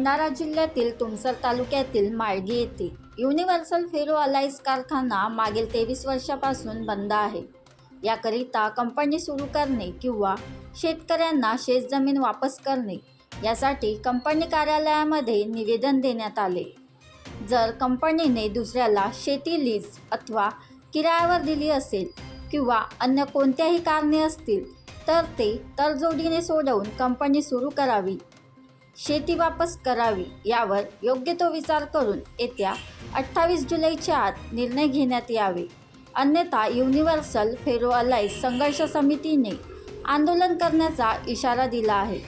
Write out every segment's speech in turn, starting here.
भंडारा जिल्ह्यातील तुमसर तालुक्यातील माळगी येथे युनिव्हर्सल फेरो अलाइज कारखाना मागील तेवीस वर्षापासून बंद आहे. याकरिता कंपनी सुरू करणे किंवा शेतकऱ्यांना शेतजमीन वापस करणे यासाठी कंपनी कार्यालयामध्ये निवेदन देण्यात आले. जर कंपनीने दुसऱ्याला शेती लीज अथवा किरायावर दिली असेल किंवा अन्य कोणत्याही कारणे असतील तर ते तडजोडीने सोडवून कंपनी सुरू करावी. शेती वापस करावी यावर योग्य तो विचार करून येत्या अठ्ठावीस जुलैच्या आत निर्णय घेण्यात यावे. अन्यथा युनिव्हर्सल फेरो अलाइज संघर्ष समितीने आंदोलन करण्याचा इशारा दिला आहे.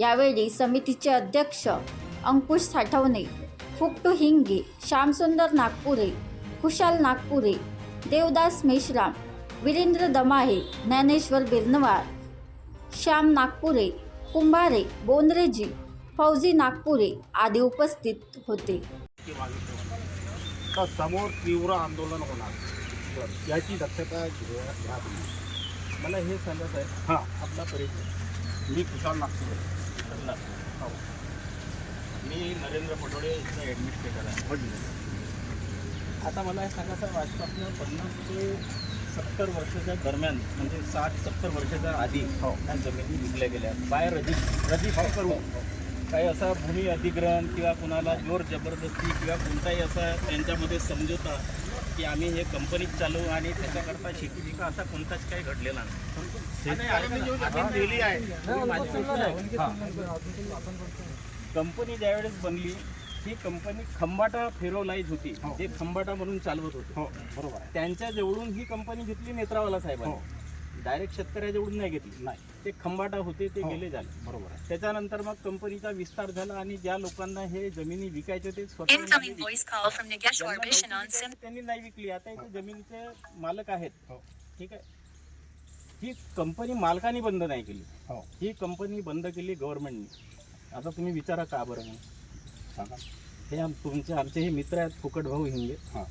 यावेळी समितीचे अध्यक्ष अंकुश साठवणे फुकटू हिंगे श्यामसुंदर नागपुरे खुशाल नागपुरे देवदास मेश्राम वीरेंद्र दमाहे ज्ञानेश्वर बिरनवार श्याम नागपुरे कुंभारे बोंद्रेजी फौजी नागपुरे आदी उपस्थित होते. समोर तीव्र आंदोलन होणार. याची दक्षता घ्या. मला हे सांगा साहेब हां. आपला परिचय. मी कुशाल नागपूर. हो. मी नरेंद्र पटोळे इथं ॲडमिनिस्ट्रेटर आहे. म्हटलं आता मला हे सांगा साहेब आजपासून पन्नास ते सत्तर वर्षाच्या दरम्यान म्हणजे साठ सत्तर वर्षाच्या आधी हो. ह्या जमिनी विकल्या गेल्या. बाय रजिस्ट रजिस्टर करून. काही असा भूमी अधिग्रहण किंवा कुणाला जोर जबरदस्ती किंवा कोणताही असा त्यांच्यामध्ये समजोता की आम्ही हे कंपनीत चालवू आणि त्याच्याकरता शेती पिका असा कोणताच काही घडलेला नाही. कंपनी ज्यावेळेस बनली ही कंपनी खंबाटा फेरोलाईज होती. हो. जे खंबाटा म्हणून चालवत होते. हो बरोबर. त्यांच्या जवळून ही कंपनी घेतली नेत्रावाला हो. साहेबांनी डायरेक्ट शेतकऱ्याजवळून नाही घेतली. नाही. ते खंबाटा होते ते हो. गेले झाले. बरोबर आहे. त्याच्यानंतर मग कंपनीचा विस्तार झाला आणि ज्या लोकांना हे जमिनी विकायचे ते स्वतः Incoming voice call from Nageshwar ज्यांना Mission on नोकरी Sim. आहे, त्यांनी नाही विकली. आता इथे जमिनीचे मालक आहेत. हो. ठीक आहे. ही कंपनी मालकाने बंद नाही केली. हो. ही कंपनी बंद केली गव्हर्नमेंटने आता तुम्ही विचारा का बरं म्हणून सांगा. हे आम तुमचे आमचे हे मित्र आहेत फुकट भाऊ हिंगे. हां.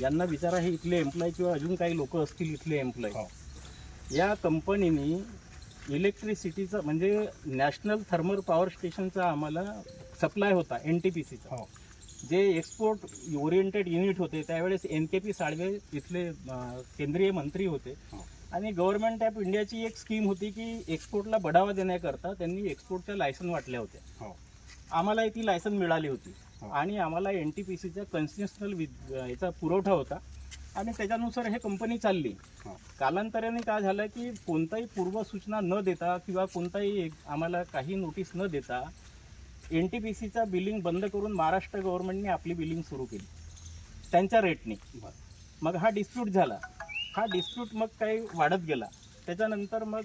यांना विचारा हे इथले एम्प्लॉय किंवा अजून काही लोक असतील इथले एम्प्लॉय हो. या कंपनीने इलेक्ट्रिसिटीचा म्हणजे नॅशनल थर्मल पॉवर स्टेशनचा आम्हाला सप्लाय होता एन टी पी सीचा हो. जे एक्सपोर्ट ओरिएंटेड युनिट होते त्यावेळेस एन के पी साळवे इथले अं, केंद्रीय मंत्री होते. हो. आणि गव्हर्नमेंट ऑफ इंडियाची एक स्कीम होती की एक्सपोर्टला बढावा देण्याकरता त्यांनी एक्सपोर्टच्या लायसन वाटल्या होत्या. हो. आम्हाला ती लायसन मिळाली होती. हो. आणि आम्हाला एन टी पी सीचा कन्स्टिट्युशनल याचा पुरवठा होता. आणि त्याच्यानुसार हे कंपनी चालली. कालांतराने काय झालं की कोणताही पूर्वसूचना न देता किंवा कोणताही एक- आम्हाला काही नोटीस न देता एन टी पी सीचा बिलिंग बंद करून महाराष्ट्र गव्हर्नमेंटने आपली बिलिंग सुरू केली. त्यांच्या रेटने मग हा डिस्प्यूट झाला. हा डिस्प्यूट मग काही वाढत गेला. त्याच्यानंतर मग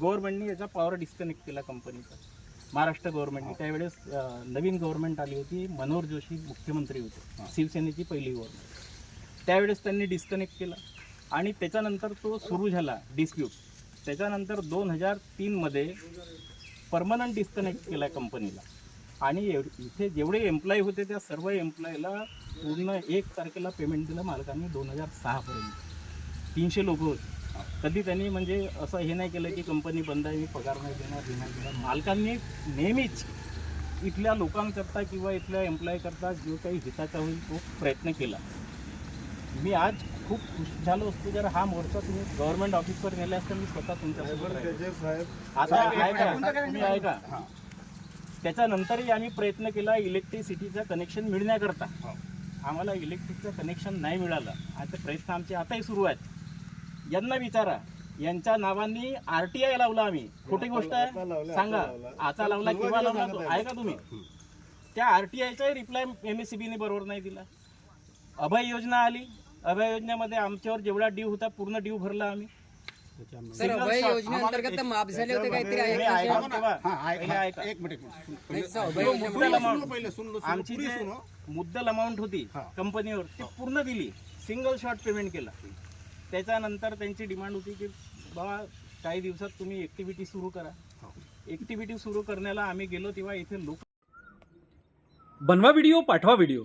गव्हर्नमेंटने याचा पॉवर डिस्कनेक्ट केला कंपनीचा महाराष्ट्र गव्हर्नमेंटने त्यावेळेस नवीन गव्हर्नमेंट आली होती. मनोहर जोशी मुख्यमंत्री होते. शिवसेनेची पहिली गव्हर्नमेंट त्यावेळेस त्यांनी डिस्कनेक्ट केला. आणि त्याच्यानंतर तो सुरू झाला डिस्प्यूट त्याच्यानंतर दोन हजार तीनमध्ये परमनंट डिस्कनेक्ट केला कंपनीला आणि एव- इथे जेवढे एम्प्लॉई होते त्या सर्व एम्प्लॉईला पूर्ण एक तारखेला पेमेंट दिलं मालकांनी दोन हजार सहापर्यंत. तीनशे लोक होते. कधी त्यांनी म्हणजे असं हे नाही केलं की कंपनी बंद आहे मी पगार नाही देणार हे नाही देणार. मालकांनी नेहमीच इथल्या लोकांकरता किंवा इथल्या एम्प्लॉय करता जो काही हिताचा होईल तो प्रयत्न केला. मी आज खूप खुश झालो असतो. जर हा मोर्चा तुम्ही गव्हर्नमेंट ऑफिसवर नेला असता मी स्वतः राहिलो. आता ऐका त्याच्यानंतरही आम्ही प्रयत्न केला इलेक्ट्रिसिटीचं कनेक्शन मिळण्याकरता. हो. आम्हाला इलेक्ट्रिकचं कनेक्शन नाही मिळालं. आता प्रयत्न आमचे आताही सुरू आहेत. यांना विचारा. यांच्या नावाने आर टी आय लावला आम्ही. खोटी गोष्ट आहे? सांगा. आता लावला किंवा लावला तो ऐका तुम्ही? त्या आर टी आयचाही रिप्लाय एम एस सी बीने बरोबर नाही दिला. अभय योजना आली. अभय योजनेमध्ये आमच्यावर जेवढा ड्यू होता पूर्ण ड्यू भरला आम्ही. सर अभय. योजनेअंतर्गत माफ झाले होते काहीतरी आहे का? हां. एक मिनिट अभय योजनेमध्ये- आमची पुरी जे सुनो. मुद्दल अमाऊंट होती हा. कंपनीवर ती पूर्ण दिली. सिंगल शॉट पेमेंट केला. त्याच्यानंतर त्यांची डिमांड होती की बाबा काही दिवसात तुम्ही ऍक्टिव्हिटी सुरू करा. हो. ऍक्टिव्हिटी सुरू करण्याला आम्ही गेलो तेव्हा इथे लोक बनवा व्हिडिओ पाठवा व्हिडिओ